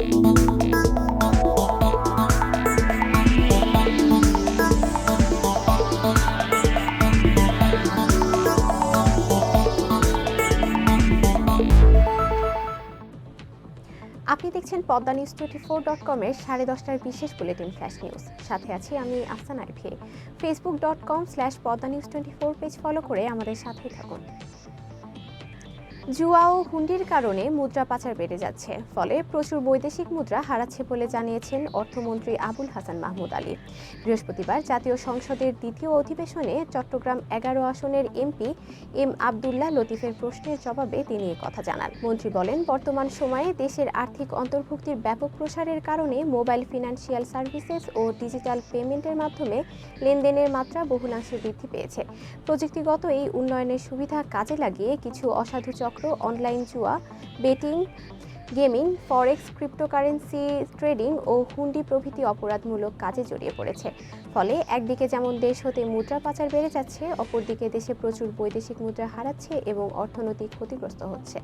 আপনি দেখছেন Padma news twenty four dot কমের সাড়ে দশটার বিশেষ বুলেটিন ফ্ল্যাশ নিউজ সাথে আছি আমি Afsan Arifi. Facebook dot com slash Padma news twenty four page follow করে আমাদের সাথেই থাকুন। জুয়া ও হুন্ডির কারণে মুদ্রা পাচার বেড়ে যাচ্ছে, ফলে প্রচুর বৈদেশিক মুদ্রা হারাচ্ছে বলে জানিয়েছেন অর্থমন্ত্রী আবুল হাসান মাহমুদ আলী। বৃহস্পতিবার জাতীয় সংসদের দ্বিতীয় অধিবেশনে চট্টগ্রাম এগারো আসনের এমপি এম আবদুল্লাহ লতিফের প্রশ্নের জবাবে তিনি কথা জানান। মন্ত্রী বলেন, বর্তমান সময়ে দেশের আর্থিক অন্তর্ভুক্তির ব্যাপক প্রসারের কারণে মোবাইল ফিনান্সিয়াল সার্ভিসেস ও ডিজিটাল পেমেন্টের মাধ্যমে লেনদেনের মাত্রা বহুলাংশে বৃদ্ধি পেয়েছে। প্রযুক্তিগত এই উন্নয়নের সুবিধা কাজে লাগিয়ে কিছু অসাধু চক্র অনলাইন জুয়া betting gaming forex cryptocurrency trading ও হুন্ডি প্রভৃতি অপরাধমূলক কাজে জড়িয়ে পড়েছে। ফলে একদিকে যেমন দেশ হতে মুদ্রা পাচার বেড়ে যাচ্ছে, অপরদিকে দেশে প্রচুর বৈদেশিক মুদ্রা হারাচ্ছে এবং অর্থনৈতিক ক্ষতিগ্রস্ত হচ্ছে।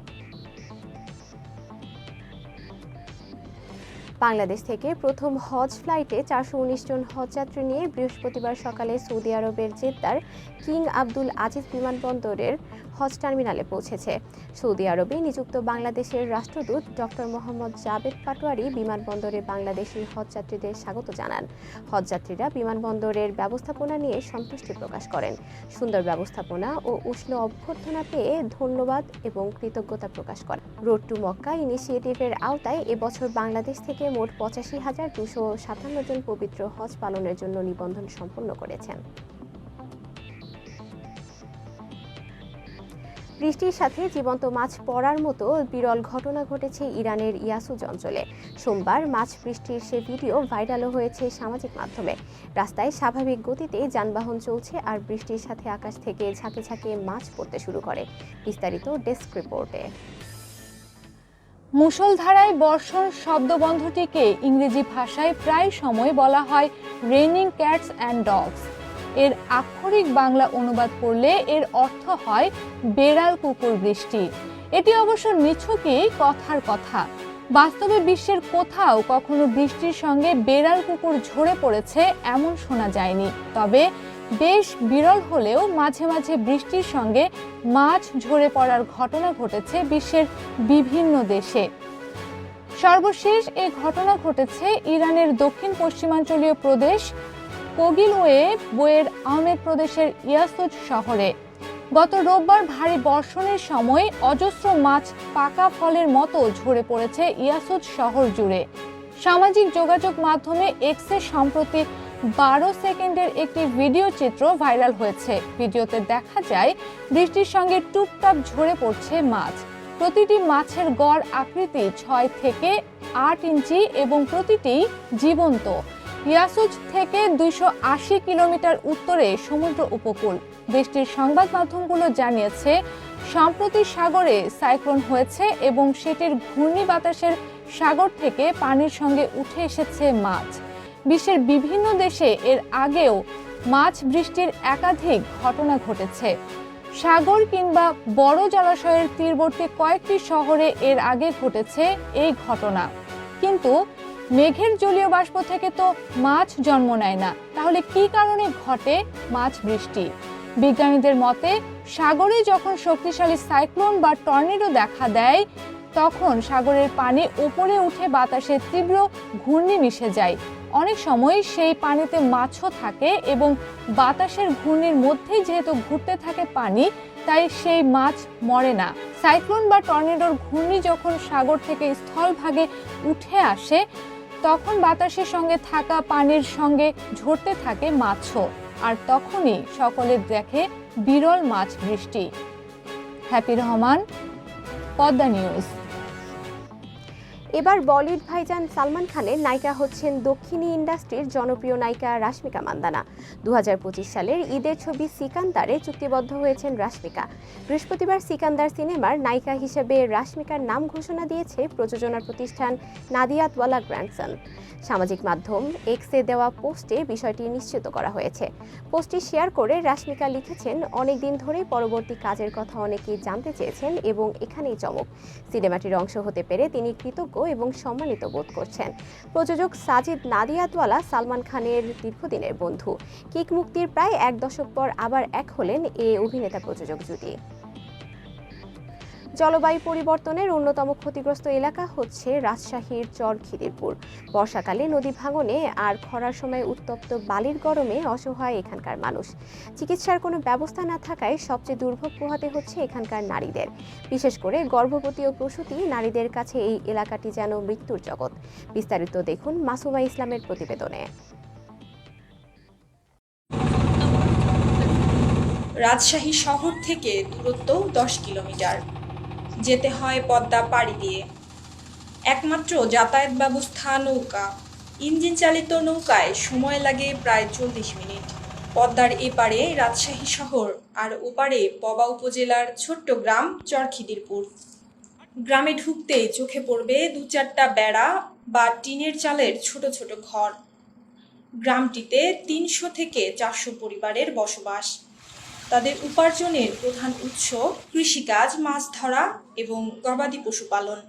বাংলাদেশ থেকে প্রথম হজ ফ্লাইটে চারশো উনিশ জন হজযাত্রী নিয়ে বৃহস্পতিবার সকালে সৌদি আরবের জেদ্দার কিং আব্দুল আজিজ বিমানবন্দরের হজ টার্মিনালে পৌঁছেছে। সৌদি আরবে নিযুক্ত বাংলাদেশের রাষ্ট্রদূত ডক্টর মোহাম্মদ জাবেদ পাটোয়ারি বিমানবন্দরে বাংলাদেশি হজযাত্রীদের স্বাগত জানান। হজযাত্রীরা বিমানবন্দরের ব্যবস্থাপনা নিয়ে সন্তুষ্টি প্রকাশ করেন। সুন্দর ব্যবস্থাপনা ও উষ্ণ অভ্যর্থনা পেয়ে ধন্যবাদ এবং কৃতজ্ঞতা প্রকাশ করেন। রোড টু মক্কা ইনিশিয়েটিভের আওতায় এবছর বাংলাদেশ থেকে মোট পঁচাশি হাজার দুশো সাতান্ন জন পবিত্র হজ পালনের জন্য নিবন্ধন সম্পন্ন করেছেন। বৃষ্টির সাথে জীবন্ত মাছ পড়ার মতো বিরল ঘটনা ঘটেছে ইরানের ইয়াসুজ অঞ্চলে। সোমবার মাছ বৃষ্টির সে ভিডিও ভাইরালও হয়েছে সামাজিক মাধ্যমে। রাস্তায় স্বাভাবিক গতিতে যানবাহন চলছে আর বৃষ্টির সাথে আকাশ থেকে ঝাঁকে ঝাঁকে মাছ পড়তে শুরু করে। বিস্তারিত ডেস্ক রিপোর্টে। মুষলধারায় বর্ষণ শব্দবন্ধটিকে ইংরেজি ভাষায় প্রায় সময় বলা হয় রেনিং ক্যাটস অ্যান্ড ডগস এর আক্ষরিক বাংলা অনুবাদ করলে এর অর্থ হয় বেড়াল কুকুর বৃষ্টি। এটি অবশ্য নিছকই কথার কথা। বাস্তবে বিশ্বের কোথাও কখনো বৃষ্টির সঙ্গে বেড়াল কুকুর ঝরে পড়েছে এমন শোনা যায়নি। তবে বেশ বিরল হলেও মাঝে মাঝে বৃষ্টির সঙ্গে মাছ ঝরে পড়ার ঘটনা ঘটেছে বিশ্বের বিভিন্ন দেশে। সর্বশেষ এই ঘটনা ঘটেছে ইরানের দক্ষিণ পশ্চিমাঞ্চলীয় প্রদেশ কোগিলওয়ে বইয়ের আহমেদ প্রদেশের ইয়াসুজ শহরে। গত রোববার ভারী বর্ষণের সময় অজস্র মাছ পাকা ফলের মতো ঝরে পড়েছে ইয়াসুজ শহর জুড়ে। সামাজিক যোগাযোগ মাধ্যমে এক্সে সম্প্রতি বারো সেকেন্ডের একটি ভিডিও চিত্র ভাইরাল হয়েছে। ভিডিওতে দেখা যায়, বৃষ্টির সঙ্গে টুপটাপ ঝরে পড়ছে মাছ। প্রতিটি মাছের গড় আকৃতি ছয় থেকে আট ইঞ্চি এবং প্রতিটি জীবন্ত। ইয়াসুজ থেকে দুইশো আশি কিলোমিটার উত্তরে সমুদ্র উপকূল। দেশটির সংবাদ মাধ্যমগুলো জানিয়েছে, সম্প্রতি সাগরে সাইক্লোন হয়েছে এবং সেটির ঘূর্ণি বাতাসের সাগর থেকে পানির সঙ্গে উঠে এসেছে মাছ। বিশ্বের বিভিন্ন দেশে এর আগেও মাছ বৃষ্টির একাধিক ঘটনা ঘটেছে। সাগর কিংবা বড় জলাশয়ের তীরবর্তী কয়েকটি শহরে এর আগে ঘটেছে এই ঘটনা। কিন্তু মেঘের জলীয় বাষ্প থেকে তো মাছ জন্ম নেয় না। তাহলে কি কারণে ঘটে মাছ বৃষ্টি? বিজ্ঞানীদের মতে, সাগরে যখন শক্তিশালী সাইক্লোন বা টর্নেডো দেখা দেয় তখন সাগরের পানি উপরে উঠে বাতাসে তীব্র ঘূর্ণি মিশে যায়। অনেক সময় সেই পানিতে মাছও থাকে এবং বাতাসের ঘূর্ণির মধ্যেই যেহেতু ঘুরতে থাকে পানি, তাই সেই মাছ মরে না। সাইক্লোন বা টর্নেডোর ঘূর্ণি যখন সাগর থেকে স্থলভাগে উঠে আসে, তখন বাতাসের সঙ্গে থাকা পানির সঙ্গে ঝরতে থাকে মাছও। আর তখনই সকলে দেখে বিরল মাছ বৃষ্টি। Happy Rahman, Padma news. এবার বলিউড ভাইজান সালমান খানের নায়িকা হচ্ছেন দক্ষিণী ইন্ডাস্ট্রির জনপ্রিয় নায়িকা রাশমিকা মান্দানা। দু হাজার পঁচিশ সালের ঈদের ছবি সিকান্দারে চুক্তিবদ্ধ হয়েছেন রাশমিকা। বৃহস্পতিবার সিকান্দার সিনেমার নায়িকা হিসেবে রাশমিকার নাম ঘোষণা দিয়েছে প্রযোজনা প্রতিষ্ঠান নাদিয়াতওয়ালা গ্র্যান্ডসন। সামাজিক মাধ্যম এক্সে দেওয়া পোস্টে বিষয়টি নিশ্চিত করা হয়েছে। পোস্টটি শেয়ার করে রাশমিকা লিখেছেন, অনেকদিন ধরেই পরবর্তী কাজের কথা অনেকেই জানতে চেয়েছেন এবং এখানেই চমক। সিনেমাটির অংশ হতে পেরে তিনি কৃতজ্ঞ এবং সম্মানিত বোধ করছেন। প্রযোজক সাজিদ নাদিয়াতওয়ালা সালমান খানের দীর্ঘদিনের বন্ধু। কিক মুক্তির প্রায় এক দশক পর আবার এক হলেন এ অভিনেতা প্রযোজক জুটি। জলবায়ু পরিবর্তনের অন্যতম ক্ষতিগ্রস্ত এলাকা হচ্ছে রাজশাহীর চর খিদিরপুর বর্ষাকালে নদী ভাঙনে আর খরার সময় উত্তপ্ত বালির গরমে অসহায় এখানকার মানুষ। চিকিৎসার কোনো ব্যবস্থা না থাকায় সবচেয়ে দুর্ভোগ পোহাতে হচ্ছে এখানকার নারীদের। বিশেষ করে গর্ভবতী ও প্রসূতি নারীদের কাছে এই এলাকাটি যেন মৃত্যুর জগৎ। বিস্তারিত দেখুন মাসুমা ইসলামের প্রতিবেদনে। রাজশাহী শহর থেকে দূরত্ব দশ কিলোমিটার। যেতে হয় পদ্মা পাড়ি দিয়ে। একমাত্র যাতায়াত ব্যবস্থা নৌকা। ইঞ্জিন চালিত নৌকায় সময় লাগে প্রায় চল্লিশ মিনিট। পদ্মার এপারে রাজশাহী শহর আর ওপারে পবা উপজেলার ছোট্ট গ্রাম চরখিদিরপুর। গ্রামে ঢুকতে চোখে পড়বে দু চারটা বেড়া বা টিনের চালের ছোট ছোট ঘর। গ্রামটিতে তিনশো থেকে চারশো পরিবারের বসবাস। তাদের উপার্জনের প্রধান উৎস কৃষিকাজ মাছ ধরা এবং গবাদি পশুপালন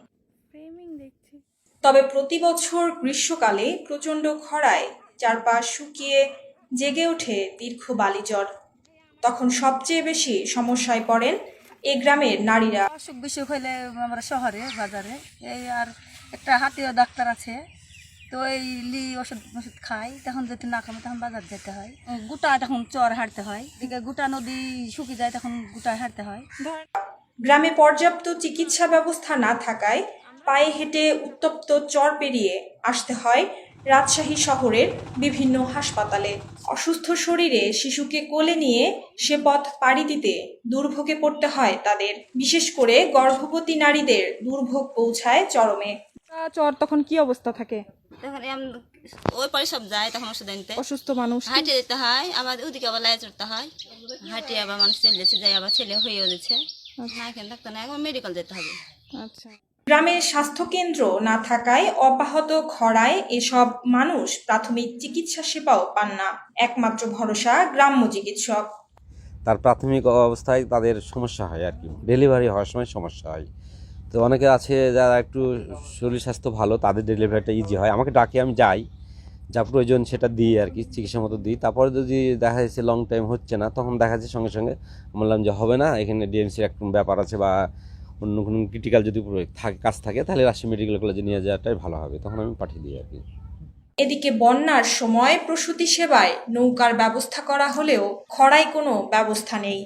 তবে প্রতি বছর গ্রীষ্মকালে প্রচণ্ড খরায় চারপাশ শুকিয়ে জেগে ওঠে দীর্ঘ বালিজ্বর তখন সবচেয়ে বেশি সমস্যায় পড়েন এ গ্রামের নারীরা। অসুখ বিসুখ হইলে আমরা শহরে বাজারে এই আর একটা হাতীয় ডাক্তার আছে। তো এই লি ওষুধ ওষুধ খাই তখন যদি না কমে তখন বাজার যেতে হয়। গোটা তখন চর হাঁটতে হয়। এদিকে গোটা নদী শুকিয়ে যায় তখন গোটা হাঁটতে হয়। গ্রামে পর্যাপ্ত চিকিৎসা ব্যবস্থা না থাকায় পায়ে হেঁটে উত্তপ্ত চর পেরিয়ে আসতে হয় রাজশাহী শহরের বিভিন্ন হাসপাতালে। অসুস্থ শরীরে শিশুকে কোলে নিয়ে সে পথ পাড়ি দিতে দুর্ভোগে পড়তে হয় তাদের। বিশেষ করে গর্ভবতী নারীদের দুর্ভোগ পৌঁছায় চরমে। চর তখন কি অবস্থা থাকে? তখন এম- ওই পরে সব যায় তখন ওষুধ আনতে অসুস্থ মানুষ হাঁটে যেতে হয় আবার ওদিকে আবার লাই চড়তে হয়। হাঁটে আবার মানুষ চলে যাচ্ছে যায় আবার ছেলে হয়েও যাচ্ছে। না এখানে থাকতে না এখন মেডিকেল যেতে হবে। আচ্ছা। গ্রামে স্বাস্থ্যকেন্দ্র না থাকায় অব্যাহত খরায় এসব মানুষ প্রাথমিক চিকিৎসা সেবাও পান না। একমাত্র ভরসা গ্রাম্য চিকিৎসক। তার প্রাথমিক অবস্থায় তাদের সমস্যা হয় আর কি। ডেলিভারি হওয়ার সময় সমস্যা হয়। তো অনেকে আছে যারা একটু শরীর স্বাস্থ্য ভালো, তাদের ডেলিভারিটা ইজি হয়। আমাকে ডাকে, আমি যাই। যা প্রয়োজন সেটা দিই আর কি চিকিৎসা মতো দিই। তারপরে যদি দেখা যাচ্ছে লং টাইম হচ্ছে না, তখন দেখা যাচ্ছে সঙ্গে সঙ্গে বললাম যে হবে না, এখানে ডিএমসির একটা ব্যাপার আছে বা অন্য কোনো ক্রিটিক্যাল যদি থাকে, কাজ থাকে, তাহলে রাজশাহী মেডিকেল কলেজে নিয়ে যাওয়াটাই ভালো হবে। তখন আমি পাঠিয়ে দিই আর কি। এদিকে বন্যার সময় প্রসূতি সেবায় নৌকার ব্যবস্থা করা হলেও খরায় কোনো ব্যবস্থা নেই।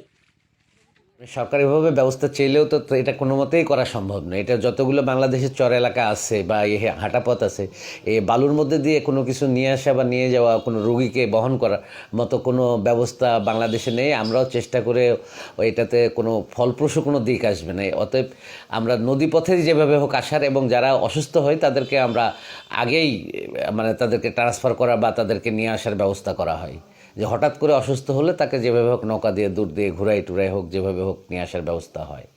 সরকারিভাবে ব্যবস্থা চাইলেও তো এটা কোনো মতেই করা সম্ভব নয়। এটা যতগুলো বাংলাদেশের চর এলাকা আছে বা এই হাঁটাপথ আছে এই বালুর মধ্যে দিয়ে কোনো কিছু নিয়ে আসা বা নিয়ে যাওয়া কোনো রোগীকে বহন করার মতো কোনো ব্যবস্থা বাংলাদেশে নেই। আমরাও চেষ্টা করে এটাতে কোনো ফলপ্রসূ কোনো দিক আসবে না। অতএব আমরা নদীপথে যেভাবে হোক আসার এবং যারা অসুস্থ হয় তাদেরকে আমরা আগেই মানে তাদেরকে ট্রান্সফার করা বা তাদেরকে নিয়ে আসার ব্যবস্থা করা হয়। যে হঠাৎ করে অসুস্থ হলে তাকে যেভাবে হোক নৌকা দিয়ে, দূর দিয়ে, ঘুরাই টুরাই হোক, যেভাবে হোক নিয়ে আসার ব্যবস্থা হয়।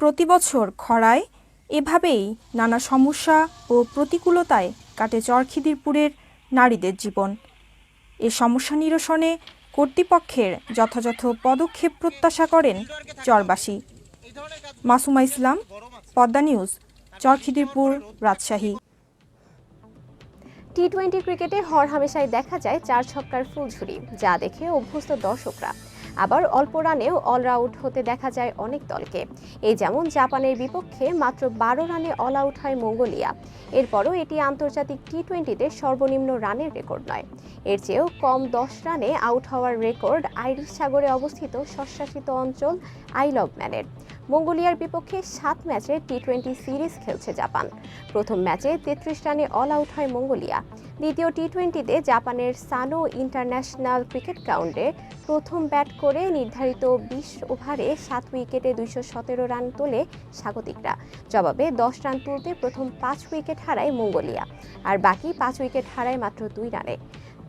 প্রতি বছর খরায় এভাবেই নানা সমস্যা ও প্রতিকূলতায় কাটে চরখিদিরপুরের নারীদের জীবন। এ সমস্যা নিরসনে কর্তৃপক্ষের যথাযথ পদক্ষেপ প্রত্যাশা করেন চরবাসী। Masuma Islam, Padma news, Charkhidirpur, Rajshahi. T twenty ক্রিকেটে হর হামেশাই দেখা যায় চার ছক্কার ফুলঝুরি যা দেখে অভ্যস্ত দর্শকরা। আবার অল্প রানেও অলরাউট হতে দেখা যায় অনেক দলকে। এই যেমন জাপানের বিপক্ষে মাত্র বারো রানে অল আউট হয় মঙ্গোলিয়া। এরপরও এটি আন্তর্জাতিক টি টোয়েন্টিতে সর্বনিম্ন রানের রেকর্ড নয়। এর চেয়েও কম দশ রানে আউট হওয়ার রেকর্ড আইরিশ সাগরে অবস্থিত স্বশাসিত অঞ্চল আইল অব ম্যানের। মঙ্গোলিয়ার বিপক্ষে সাত ম্যাচে টি টোয়েন্টি সিরিজ খেলছে জাপান। প্রথম ম্যাচে তেত্রিশ রানে অল আউট হয় মঙ্গোলিয়া। দ্বিতীয় টি টোয়েন্টিতে জাপানের সানো ইন্টারন্যাশনাল ক্রিকেট গ্রাউন্ডে প্রথম ব্যাট করে নির্ধারিত বিশ ওভারে সাত উইকেটে দুইশো সতেরো রান তোলে স্বাগতিকরা। জবাবে দশ রান তুলতে প্রথম পাঁচ উইকেট হারায় মঙ্গোলিয়া, আর বাকি পাঁচ উইকেট হারায় মাত্র দুই রানে।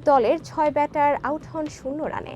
দলের ছয় ব্যাটার আউট হন শূন্য রানে।